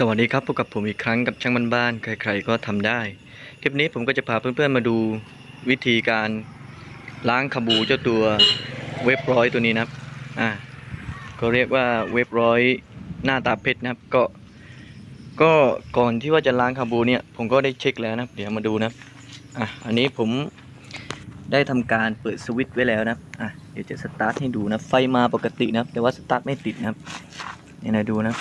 สวัสดีครับพบกับผมอีกครั้งกับช่างบ้านๆใครๆก็ทำได้ คลิปนี้ผมก็จะพาเพื่อนๆมาดูวิธีการล้างคาบูเจ้าตัวเว็บร้อยตัวนี้นะครับอ่าก็เรียกว่าเว็บร้อยหน้าตาเพชรนะครับก็ก็ก่อนที่ว่าจะล้างคาบูเนี่ยผมก็ได้เช็คแล้วนะเดี๋ยวมาดูนะอะอันนี้ผมได้ทำการเปิดสวิตช์ไว้แล้วนะอะเดี๋ยวจะสตาร์ทให้ดูนะไฟมาปกตินะแต่ว่าสตาร์ทไม่ติดนะครับนี่ยนะดูนะ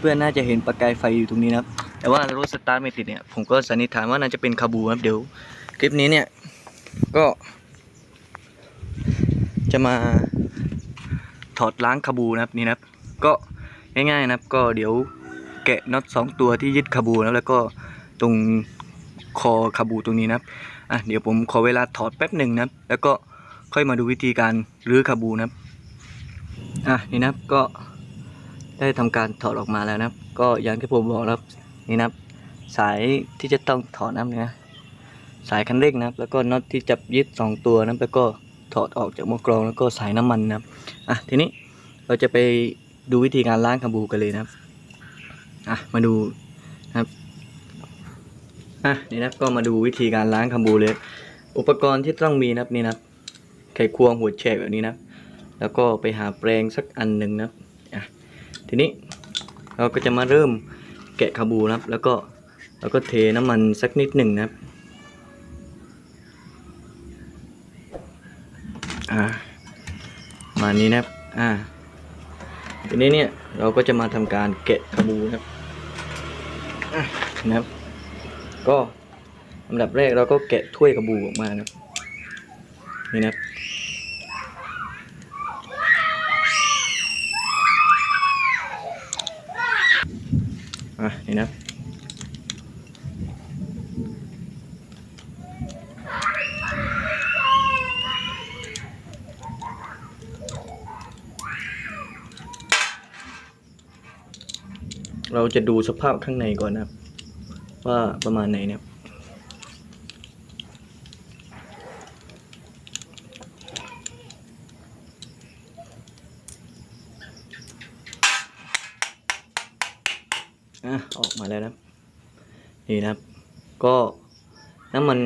เพื่อนๆน่าจะเห็นประกายไฟอยู่ตรงนี้นะครับ แต่ว่ารถสตาร์ทไม่ติดเนี่ย ผมก็สันนิษฐานว่าน่าจะเป็นคาบูครับเดี๋ยว คลิปนี้เนี่ย ก็ จะมาถอดล้างคาบูนะครับนี่นะครับ ก็ง่ายๆนะครับก็เดี๋ยวแกะน็อตสองตัวที่ยึดคาบูนะครับแล้วก็ตรงคอคาบูตรงนี้นะครับอะเดี๋ยวผมขอเวลาถอดแป๊บหนึ่งนะครับ แล้วก็ค่อยมาดูวิธีการรื้อคาบูนะครับอะนี่นะครับก็ ได้ทำการถอดออกมาแล้วนะครับ ก็อย่างที่ผมบอกนะครับนี่นะครับ สายที่จะต้องถอดนะครับเนี่ยนะสายคันเร่งนะครับ แล้วก็น็อตที่จับยึดสองตัวนะครับแล้วก็ถอดออกจากหม้อกรองแล้วก็สายน้ำมันนะครับอะทีนี้เราจะไปดูวิธีการล้างคาบูกันเลยนะครับอะมาดูนะครับอะนี่นะครับก็มาดูวิธีการล้างคาบูเลย อุปกรณ์ที่ต้องมีนะครับนี่นะครับไขควงหัวแฉกแบบนี้นะครับแล้วก็ไปหาแปรงสักอันหนึ่งนะครับอะ ทีนี้เราก็จะมาเริ่มแกะคาบูนะครับ แล้วก็แล้วก็เทน้ำมันสักนิดหนึ่งนะครับอ่ามานี้นะครับอ่าทีนี้เนี่ยเราก็จะมาทำการแกะคาบูนะครับนะครับ ก็อันดับแรกเราก็แกะถ้วยคาบูออกมานะครับนี่นะครับ อะนี่นะเรา จะดูสภาพข้างในก่อนนะครับ ว่าประมาณไหนเนี่ยอะออกมาแล้วนะนี่นะครับ ก็น้ำมัน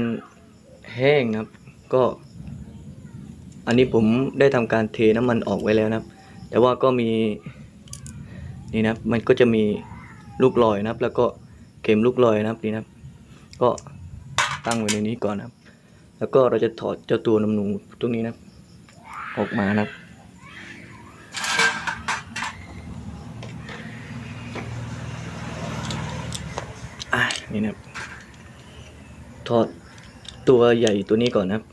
แห้งนะครับ ก็ อันนี้ผมได้ทำการเทน้ำมันออกไว้แล้วนะครับ แต่ว่าก็มีนี่นะมันก็จะมี ลูกลอยนะครับ แล้วก็เข็มลูกลอยนะครับนี่นะครับ ก็ตั้งไว้ในนี้ก่อนนะครับ แล้วก็เราจะถอดเจ้าตัวนมหนูตรงนี้นะครับ ออกมานะครับอะนี่นะครับ ถอดตัวใหญ่ตัวนี้ก่อนนะครับ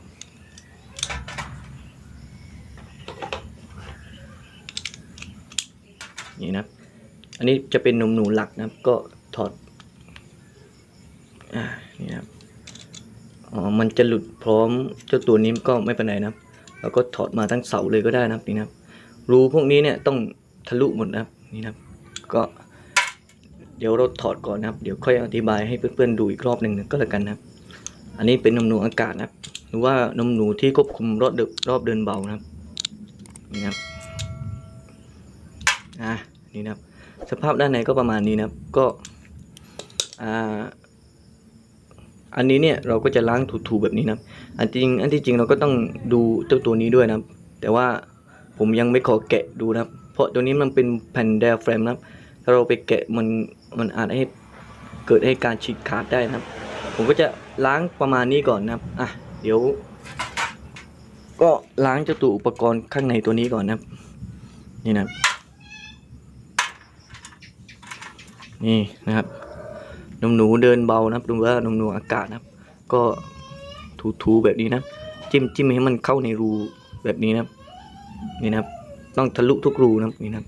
นี่นะครับ อั นนี้จะเป็นนมหนูหลักนะครับ ก็ถอดอ่านี่ครับอ๋อมันจะหลุดพร้อมเจ้าตัวนี้ก็ไม่เป็นไรนะครับแล้วก็ถอดมาทั้งเสาเลยก็ได้นะครับนี่นะครับ รูพวกนี้เนี่ยต้องทะลุหมดนะครับนี่นะครับ ก็ เดี๋ยวเราถอดก่อนนะครับ เดี๋ยวค่อยอธิบายให้เพื่อนๆดูอีกรอบหนึ่งก็แล้วกันนะครับ อันนี้เป็นนมหนูอากาศนะครับ หรือว่านมหนูที่ควบคุมรอบเดินรอบเดินเบานะครับนี่นะครับอ่านี่นะครับ สภาพด้านในก็ประมาณนี้นะครับก็อ่าอันนี้เนี่ยเราก็จะล้างถูๆแบบนี้นะครับอันจริงอันที่จริงเราก็ต้องดูเจ้าตัวนี้ด้วยนะครับ แต่ว่าผมยังไม่ขอแกะดูนะครับ เพราะตัวนี้มันเป็นแผ่นไดอะแฟรมนะครับถ้าเราไปแกะมันมันอาจให้เกิดให้การฉีกขาดได้นะครับ ผมก็จะล้างประมาณนี้ก่อนนะครับอะเดี๋ยว ก็ล้างเจ้าตัวอุปกรณ์ข้างในตัวนี้ก่อนนะครับ นี่นะครับ นี่นะครับนมหนูเดินเบานะครับหรือว่านมหนูอากาศนะครับ ก็ถูๆแบบนี้นะจิ้มจิ้มให้มันเข้าในรูแบบนี้นะครับนี่นะครับ ต้องทะลุทุกรูนะครับนี่นะครับ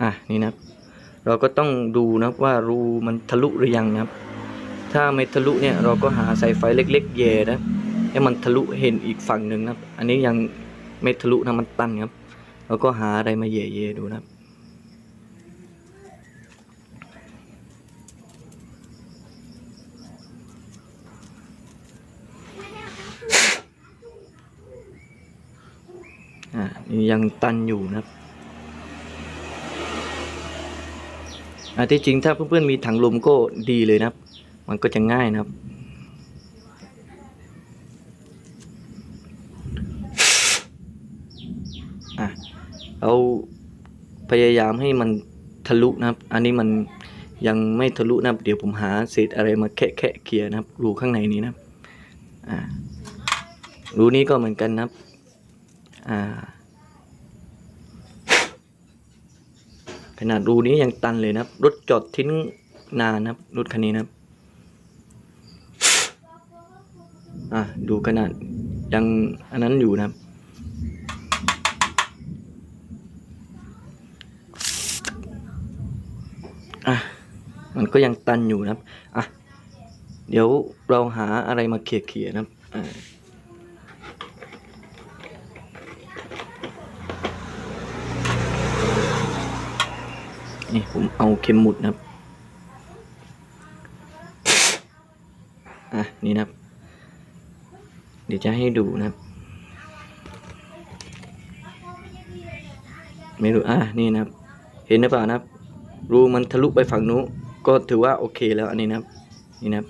อะนี่นะครับ เราก็ต้องดูนะครับว่ารูมันทะลุหรือยังนะครับ ถ้าไม่ทะลุเนี่ยเราก็หาสายไฟเล็กๆแย่นะ ให้มันทะลุเห็นอีกฝั่งหนึ่งนะครับ อันนี้ยังไม่ทะลุนะมันตันครับ แล้วก็หาอะไรมาเย่ๆดูนะครับอ่ายังตันอยู่นะครับอ่าที่จริงถ้าเพื่อนๆมีถังลมก็ดีเลยนะครับ มันก็จะง่ายนะครับ อะเรา พยายามให้มันทะลุนะครับ อันนี้มันยังไม่ทะลุนะครับ เดี๋ยวผมหาเศษอะไรมาแคะแคะเคลียร์นะครับ รูข้างในนี้นะครับอ่ารูนี้ก็เหมือนกันนะครับอ่าขนาดรูนี้ยังตันเลยนะครับ รถจอดทิ้งนานนะครับ รถคันนี้นะครับอะดูขนาดยังอันนั้นอยู่นะครับ อะ มัน ก็ยังตันอยู่นะครับอะเดี๋ยวเราหาอะไรมาเขี่ยๆนะครับอ่านี่ผมเอาเข็มหมุดนะครับ อะ นี่นะครับ เดี๋ยวจะให้ดูนะครับ ไม่รู้ อะ นี่นะครับ เห็นหรือเปล่านะครับ รูมันทะลุไปฝั่งนู้น ก็ถือว่าโอเคแล้วอันนี้นะครับ นี่นะครับ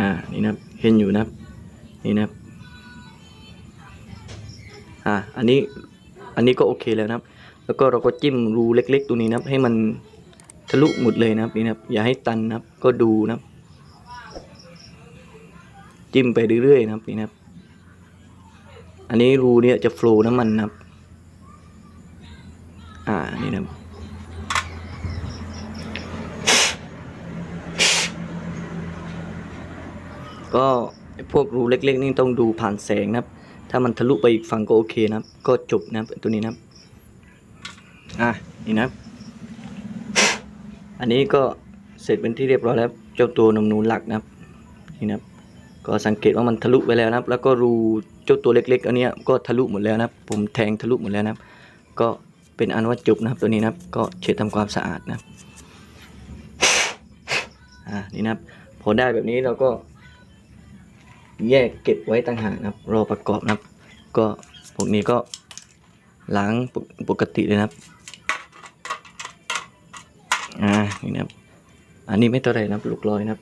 อ่า นี่นะครับ เห็นอยู่นะครับ นี่นะครับ อ่า อันนี้ อันนี้ก็โอเคแล้วนะครับ แล้วก็เราก็จิ้มรูเล็ก ๆตรงนี้นะครับ ให้มันทะลุหมดเลยนะครับ นี่นะครับ อย่าให้ตันนะครับ ก็ดูนะครับ จิ้มไปเรื่อยๆนะครับ นี่นะครับ อันนี้รูเนี่ยจะโฟล์น้ำมันนะครับ อ่า นี่นะครับ ก็พวกรูเล็ก ๆ นี่ต้องดูผ่านแสงนะครับ ถ้ามันทะลุไปอีกฝั่งก็โอเคนะครับ ก็จบนะครับตัวนี้นะครับ อะนี่นะครับ อันนี้ก็เสร็จเป็นที่เรียบร้อยแล้วเจ้าตัวนมนูนหลักนะครับนี่นะครับ ก็สังเกตว่ามันทะลุไปแล้วนะครับ แล้วก็รูเจ้าตัวเล็ก ๆ อันนี้ก็ทะลุหมดแล้วนะครับ ผมแทงทะลุหมดแล้วนะครับ ก็เป็นอันว่าจบนะครับตัวนี้นะครับ ก็เช็ดทำความสะอาดนะครับอ่านี่นะครับ พอได้แบบนี้เราก็ แยกเก็บไว้ต่างหากนะครับ รอประกอบนะครับ ก็พวกนี้ก็ล้างปกปกติเลยนะครับ อ่า นี่นะครับ อันนี้ไม่เท่าไรนะครับลูกลอยนะครับ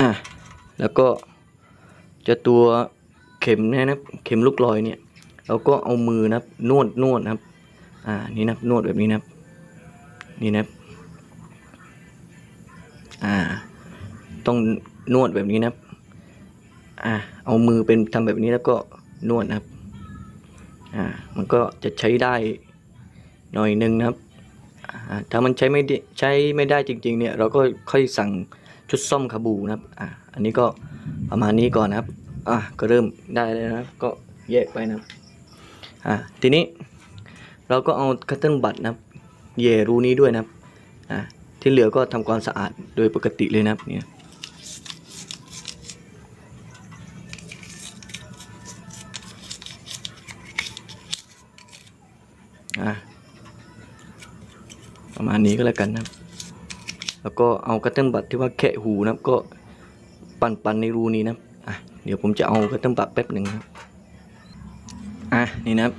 อะแล้วก็จะตัวเข็มเนี่ยนะครับ เข็มลูกลอยเนี่ย เราก็เอามือนะครับ นวดนวดนะครับ อ่า นี่นะครับ นวดแบบนี้นะครับ นี่นะครับ อ่า ต้อง นวดแบบนี้นะครับ อ่า เอามือเป็นทำแบบนี้แล้วก็นวดนะครับ อ่า มันก็จะใช้ได้หน่อยหนึงนะครับอ่าถ้ามันใช้ไม่ได้ใช้ไม่ได้จริง ๆ เนี่ยเราก็ค่อยสั่งชุดซ่อมคาบูนะครับ อ่า อันนี้ก็ประมาณนี้ก่อนนะครับ อ่า ก็เริ่มได้แล้วนะครับ ก็แยกไปนะครับ อ่า ทีนี้เราก็เอาคัตเติ้ลบัตนะครับเย่รูนี้ด้วยนะครับ อ่า ที่เหลือก็ทำความสะอาดโดยปกติเลยนะครับเนี่ย ประมาณนี้ก็แล้วกันนะแล้วก็เอาคัตเติ้ลบัตรที่ว่าแคะหูนะครับก็ปั่นปั่นในรูนี้นะอะเดี๋ยวผมจะเอาคัตเติ้ลบัตรแป๊บหนึ่งนะอะนี่นะครับ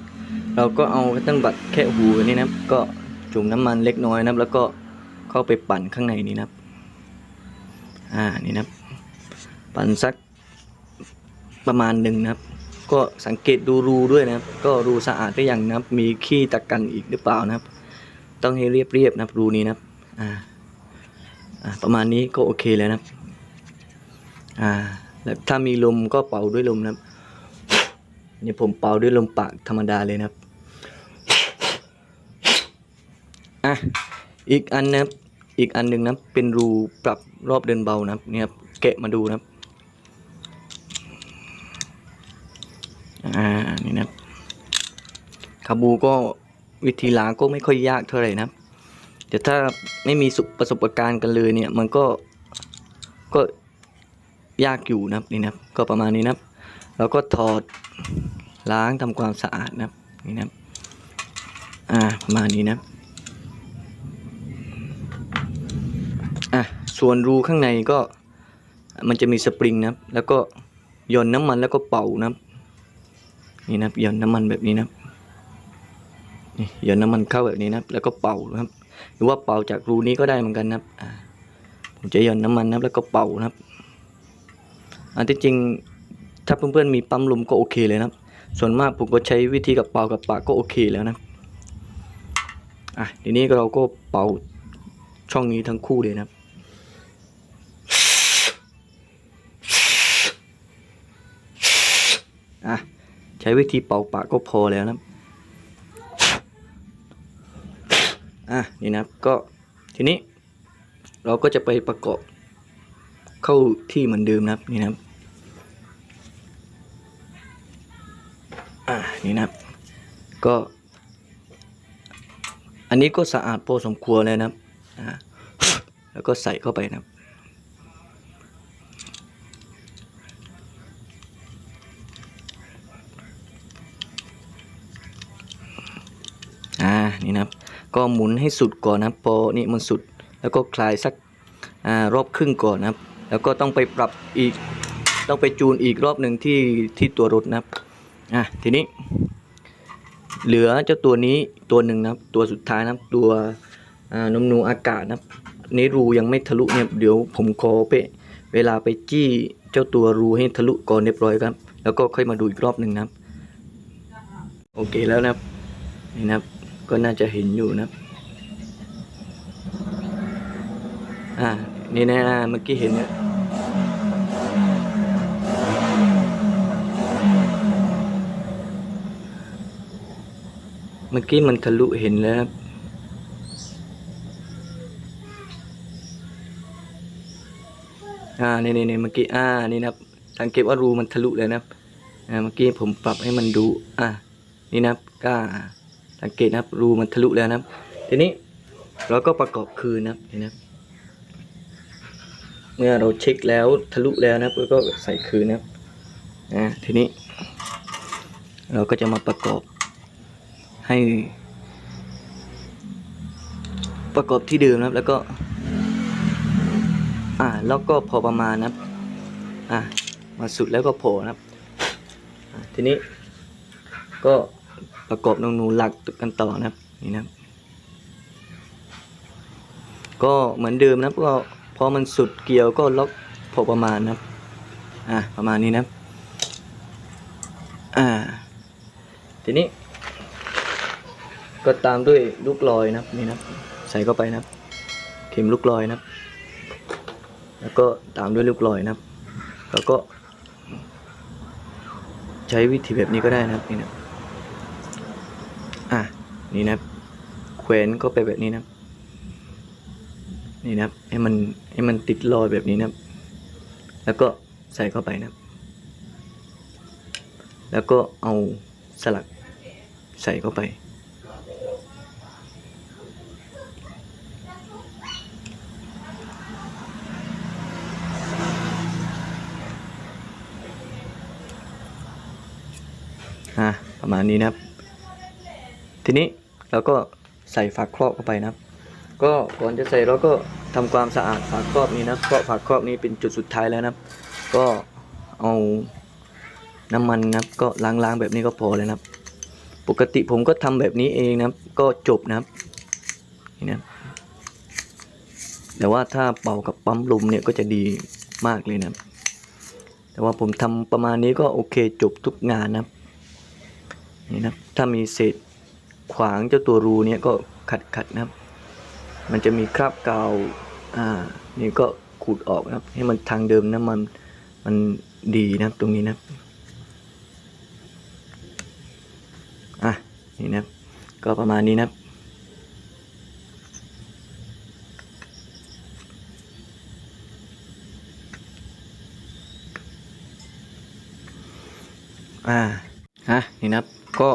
เราก็เอาคัตเติ้ลบัตรแคะหูนนี้นะก็จุ่มน้ำมันเล็กน้อยนะแล้วก็เข้าไปปั่นข้างในนี้นะอ่านี่นะปั่นสักประมาณหนึ่งนะครับ ก็สังเกตดูรูด้วยนะครับ ก็รูสะอาดหรือยังนะครับ มีขี้ตะกันอีกหรือเปล่านะครับ ต้องให้เรียบเรียบๆนะรูนี้นะอ่าอ่าประมาณนี้ก็โอเคแล้วนะอ่าแล้วถ้ามีลมก็เป่าด้วยลมนะเนี่ยผมเป่าด้วยลมปากธรรมดาเลยนะครับอะอีกอันนะครับอีกอันหนึ่งนะเป็นรูปรับรอบเดินเบานะครับเนี่ยครับแกะมาดูนะครับอ่านี่นะครับคาบูก็ วิธีล้างก็ไม่ค่อยยากเท่าไหร่นะแต่ถ้าไม่มีสุประสบการณ์กันเลยเนี่ยมันก็ก็ยากอยู่นะครับนี่นะครับก็ประมาณนี้นะครับเราก็ถอดล้างทำความสะอาดนะครับนี่นะครับอ่าประมาณนี้นะครับอะส่วนรูข้างในก็มันจะมีสปริงนะครับแล้วก็หย่อนน้ำมันแล้วก็เป่านะครับนี่นะครับหย่อนน้ำมันแบบนี้นะครับ หย่อนน้ำมันเข้าแบบนี้นะครับ แล้วก็เป่านะครับ หรือว่าเป่าจากรูนี้ก็ได้เหมือนกันนะครับผมจะหย่อนน้ำมันนะครับ แล้วก็เป่านะครับ อันที่จริงถ้าเพื่อนๆมีปั๊มลมก็โอเคเลยนะครับ ส่วนมากผมก็ใช้วิธีกับเป่ากับปากก็โอเคแล้วนะอะทีนี้เราก็เป่าช่องนี้ทั้งคู่เลยนะครับอะใช้วิธีเป่าปากก็พอแล้วนะครับ อะนี่นะครับก็ทีนี้ เราก็จะไปประกอบเข้าที่เหมือนเดิมนะครับนี่นะครับอ่านี่นะครับ ก็ อันนี้ก็สะอาดพอสมควรเลยนะครับอ่าแล้วก็ใส่เข้าไปนะครับ ก็หมุนให้สุดก่อนนะครับพอนี่มันสุดแล้วก็คลายสักอรอบครึ่งก่อนนะครับ แล้วก็ต้องไปปรับอีกต้องไปจูนอีกรอบหนึ่งที่ที่ตัวรถนะครับอะทีนี้ เหลือเจ้าตัวนี้ตัวหนึ่งนะครับ ตัวสุดท้ายนะครับตัวนมนูอากาศนะครับนี่รูยังไม่ทะลุเนี่ยเดี๋ยวผมขอไปเวลาไปจี้เจ้าตัวรูให้ทะลุก่อนเรียบร้อยครับ แล้วก็ค่อยมาดูอีกรอบหนึ่งนะครับ โอเคแล้วนะครับนี่นะครับ ก็น่าจะเห็นอยู่นะอ่า นี่นะเมื่อกี้เห็นเนี่ยเมื่อกี้มันทะลุเห็นแล้วครับอ่านี่นี่นี่เมื่อกี้ อ่า นี่นะครับ สังเกตว่ารูมันทะลุเลยนะครับ อ่า เมื่อกี้ผมปรับให้มันดู อ่า นี่นะครับก็ สังเกตนะครับรูมันทะลุแล้วนะครับ ทีนี้เราก็ประกอบคืนนะครับนี่นะครับเมื่อเราเช็คแล้วทะลุแล้วนะครับแล้วก็ใส่คืนนะครับอ่าทีนี้ เราก็จะมาประกอบให้ ประกอบที่เดิมนะครับ แล้วก็ อ่าแล้วก็พอประมาณนะครับอ่ามาสุดแล้วก็โผล่นะครับทีนี้ก็ ประกอบนองหนูหลักกันต่อนะครับนี่นะครับ ก็เหมือนเดิมนะครับก็พอมันสุดเกี่ยวก็ล็อกพอประมาณนะครับอ่าประมาณนี้นะครับอ่าทีนี้ ก็ตามด้วยลูกลอยนะครับนี่นะครับใส่เข้าไปนะครับ เข็มลูกลอยนะครับ แล้วก็ตามด้วยลูกลอยนะครับ แล้วก็ ใช้วิธีแบบนี้ก็ได้นะครับนี่นะ นี่นะแขวนก็ไปแบบนี้นะนี่นะให้มันให้มันติดรอยแบบนี้นะแล้วก็ใส่เข้าไปนะแล้วก็เอาสลักใส่เข้าไป อะประมาณนี้นะครับ ทีนี้ เราก็ใส่ฝาครอบเข้าไปนะครับ ก็ก่อนจะใส่เราก็ทำความสะอาดฝาครอบนี้นะเพราะฝาครอบนี้เป็นจุดสุดท้ายแล้วนะครับ ก็เอาน้ำมันนะครับ ก็ล้างๆแบบนี้ก็พอเลยนะครับ ปกติผมก็ทำแบบนี้เองนะครับ ก็จบนะครับนี่นะแต่ว่าถ้าเป่ากับปั๊มลมเนี่ยก็จะดีมากเลยนะครับแต่ว่าผมทำประมาณนี้ก็โอเคจบทุกงานนะครับนี่นะถ้ามีเศษ ขวางเจ้าตัวรูเนี่ยก็ขัดขัดๆนะครับ มันจะมีคราบกาวอ่านี่ก็ขูดออกนะครับ ให้มันทางเดิมนะมันมันดีนะครับตรงนี้นะอะนี่นะครับก็ประมาณนี้นะอ่าฮะนี่นะครับก็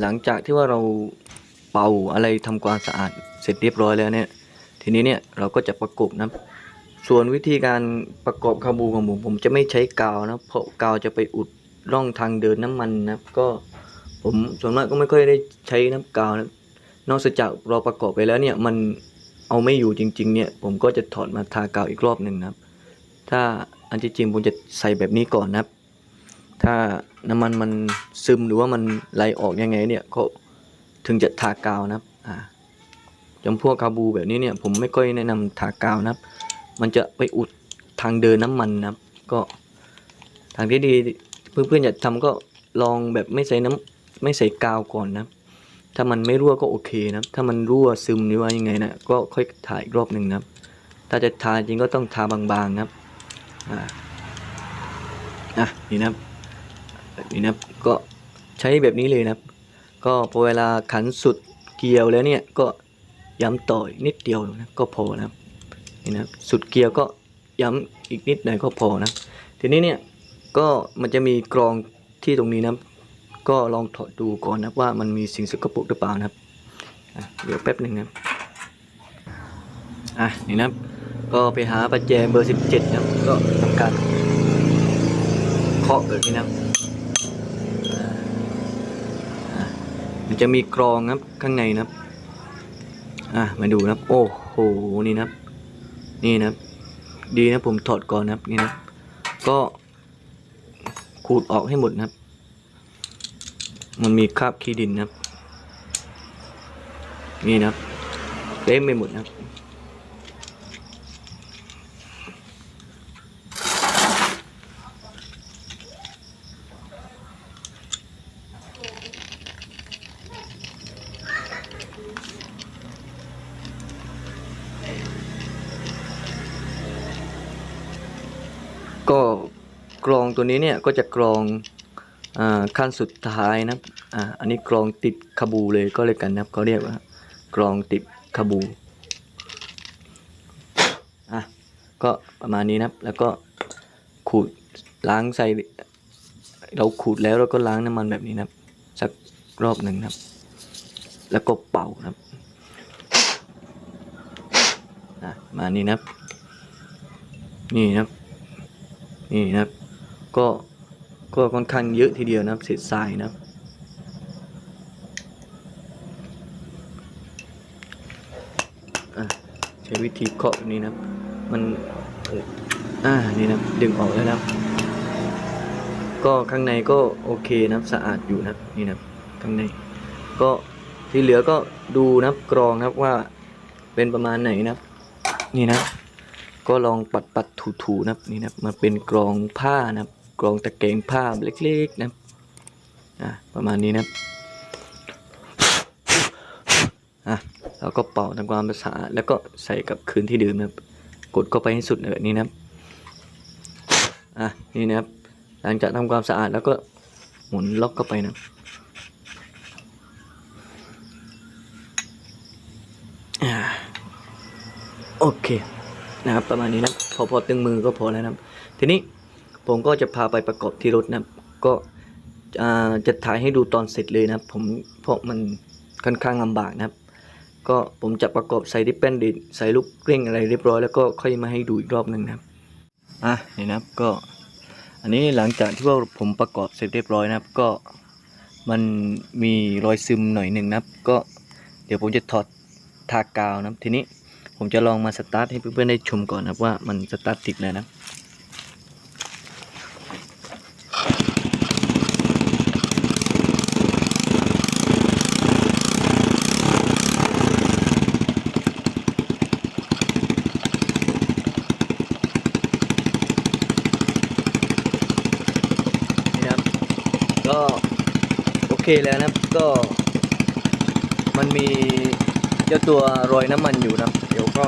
หลังจากที่ว่าเราเป่าอะไรทำความสะอาดเสร็จเรียบร้อยแล้วเนี่ยทีนี้เนี่ยเราก็จะประกบนะครับส่วนวิธีการประกอบคาบูของผมผมจะไม่ใช้กาวนะเพราะกาวจะไปอุดร่องทางเดินน้ำมันนะครับก็ผมส่วนมากก็ไม่ค่อยได้ใช้น้ำกาวนะนอกจากเราประกอบไปแล้วเนี่ยมันเอาไม่อยู่จริง ๆ เนี่ยผมก็จะถอดมาทากาวอีกรอบหนึ่งนะครับ ถ้าอันที่จริงผมจะใส่แบบนี้ก่อนนะครับ ถ้าน้ำมันมันซึมหรือว่ามันไหลออกยังไงเนี่ยก็ถึงจะทากาวนะครับอ่าจำพวกคาบูแบบนี้เนี่ยผมไม่ค่อยแนะนำทากาวนะครับ มันจะไปอุดทางเดินน้ำมันนะครับ ก็ทางที่ดีเพื่อนๆอยากทำก็ลองแบบไม่ใส่น้ำไม่ใส่กาวก่อนนะครับ ถ้ามันไม่รั่วก็โอเคนะครับ ถ้ามันรั่วซึมหรือว่ายังไงนะก็ค่อยถ่ายอีกรอบหนึ่งนะครับ ถ้าจะทาจริงก็ต้องทาบางๆนะครับอ่าอะนี่นะครับ แบบนี้นะครับก็ใช้แบบนี้เลยนะครับ ก็พอเวลาขันสุดเกลียวแล้วเนี่ยก็ย้ำต่ออีกนิดเดียวนะก็พอนะครับนี่นะครับสุดเกลียวก็ย้ำอีกนิดหน่อยก็พอนะทีนี้เนี่ยก็มันจะมีกรองที่ตรงนี้นะครับ ก็ลองถอดดูก่อนนะว่ามันมีสิ่งสกปรกหรือเปล่านะครับเดี๋ยวแป๊บหนึ่งนะครับอะนี่นะครับก็ไปหาประแจเบอร์ 17 นะครับ ก็ทำการเคาะแบบนี้นะครับอ่า มันจะมีกรองครับข้างในนะครับ อะมาดูนะครับ โอ้โหนี่นะครับ นี่นะครับ ดีนะผมถอดก่อนนะครับนี่นะครับก็ขูดออกให้หมดนะครับ มันมีคราบขี้ดินนะครับ นี่นะครับเต็มไปหมดนะครับ ก็กรอง ตัวนี้เนี่ยก็จะกรองอขั้นสุดท้ายนะครับออันนี้กรองติดคาบูเลยก็เลยกันนะครับเขาเรียกว่ากรองติดคาบูอะก็ประมาณนี้นะครับ แล้วก็ขูดล้างใส่เราขูดแล้วเราก็ล้างน้ำมันแบบนี้นะครับ สักรอบหนึ่งนะครับ แล้วก็เป่านะครับอะประมาณนี้นะครับ นี่นะครับ นี่นะครับ ก็ก็ค่อนข้างเยอะทีเดียวนะครับเศษทรายนะครับใช้วิธีเคาะแบบนี้นะมันอ่านี่นะดึงออกแล้วนะก็ข้างในก็โอเคนะสะอาดอยู่นะนี่นะข้างใน ก็ที่เหลือก็ดูนะกรองนะว่าเป็นประมาณไหนนะนี่นะก็ลองปัดปัดถูถูๆนะนี่นะมาเป็นกรองผ้านะ กรองตะแกรงผ้าเล็กๆนะครับอะประมาณนี้นะอะเราก็เป่าทำความสะอาดแล้วก็ใส่กับคืนที่เดิมนะครับกดเข้าไปให้สุดแบบนี้นะครับอะนี่นะครับหลังจากทำความสะอาดแล้วก็หมุนล็อกเข้าไปนะครับอ่าโอเคนะครับประมาณนี้นะพอพอตึงมือก็พอแล้วนะครับทีนี้ ผมก็จะพาไปประกอบที่รถนะก็จะถ่ายให้ดูตอนเสร็จเลยนะผมเพราะมันค่อนข้างลำบากนะครับ ก็ผมจะประกอบใส่ดิปเป้นดิใส่ลูกเร่งอะไรเรียบร้อยแล้วก็ค่อยมาให้ดูอีกรอบหนึ่งนะครับอะนี่นะครับก็ อันนี้หลังจากที่ว่าผมประกอบเสร็จเรียบร้อยนะครับ ก็มันมีรอยซึมหน่อยหนึ่งนะครับ ก็เดี๋ยวผมจะถอดทากาวนะครับทีนี้ผมจะลองมาสตาร์ทให้เพื่อนๆได้ชมก่อนนะครับว่ามันสตาร์ทติดเลยนะ นี่นะครับ ก็โอ เคแล้วนะครับก็ มันมีเจ้าตัวรอยน้ำมันอยู่นะเดี๋ยวก็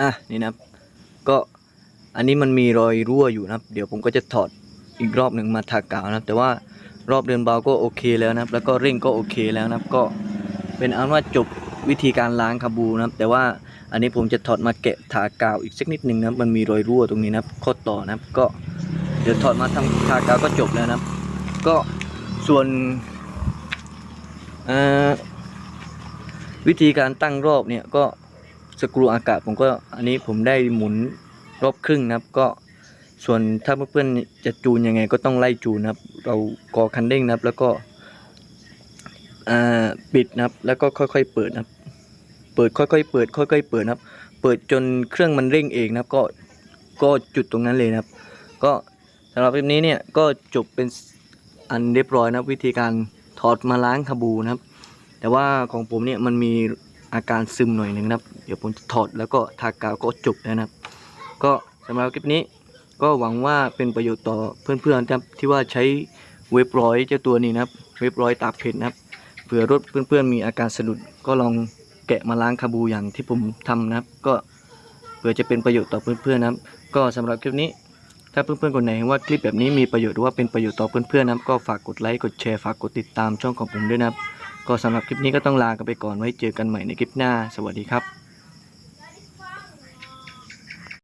อะนี่นะครับ ก็อันนี้มันมีรอยรั่วอยู่นะครับ เดี๋ยวผมก็จะถอดอีกรอบหนึ่งมาทากาวนะครับ แต่ว่ารอบเดินเบาก็โอเคแล้วนะครับ แล้วก็เร่งก็โอเคแล้วนะครับ ก็เป็นอันว่าจบวิธีการล้างคาบูนะครับ แต่ว่า อันนี้ผมจะถอดมาแกะทากาวอีกสักนิดหนึ่งนะมันมีรอยรั่วตรงนี้นะครับข้อต่อนะครับก็เดี๋ยวถอดมาทำทากาวก็จบแล้วนะก็ส่วนวิธีการตั้งรอบเนี่ยก็สกรูอากาศผมก็อันนี้ผมได้หมุนรอบครึ่งนะครับก็ส่วนถ้าเพื่อนๆจะจูนยังไงก็ต้องไล่จูนนะครับ เรากอคันเร่งนะครับ แล้วก็ปิดนะครับ แล้วก็ค่อยๆเปิดนะครับ เปิดค่อยๆเปิดค่อยๆเปิดนะครับ เปิดจนเครื่องมันเร่งเองนะครับ ก็ก็จุดตรงนั้นเลยนะครับ ก็สำหรับคลิปนี้เนี่ยก็จบเป็นอันเรียบร้อยนะวิธีการถอดมาล้างคาบูนะครับ แต่ว่าของผมเนี่ยมันมีอาการซึมหน่อยนึงนะครับ เดี๋ยวผมจะถอดแล้วก็ทากาวก็จบแล้วนะครับ ก็สำหรับคลิปนี้ก็หวังว่าเป็นประโยชน์ต่อเพื่อนๆนะครับที่ว่าใช้เว็บร้อยเจ้าตัวนี้นะครับ เว็บร้อยตากเพชรนะครับเผื่อรถเพื่อนๆมีอาการสะดุดก็ลอง แกะมาล้างคาบูอย่างที่ผมทำนะครับ ก็เพื่อจะเป็นประโยชน์ต่อเพื่อนๆนะครับ ก็สำหรับคลิปนี้ ถ้าเพื่อนๆคนไหนเห็นว่าคลิปแบบนี้มีประโยชน์หรือว่าเป็นประโยชน์ต่อเพื่อนๆนะครับ ก็ฝากกดไลค์กดแชร์ฝากกดติดตามช่องของผมด้วยนะครับ ก็สำหรับคลิปนี้ก็ต้องลากันไปก่อนไว้เจอกันใหม่ในคลิปหน้า สวัสดีครับ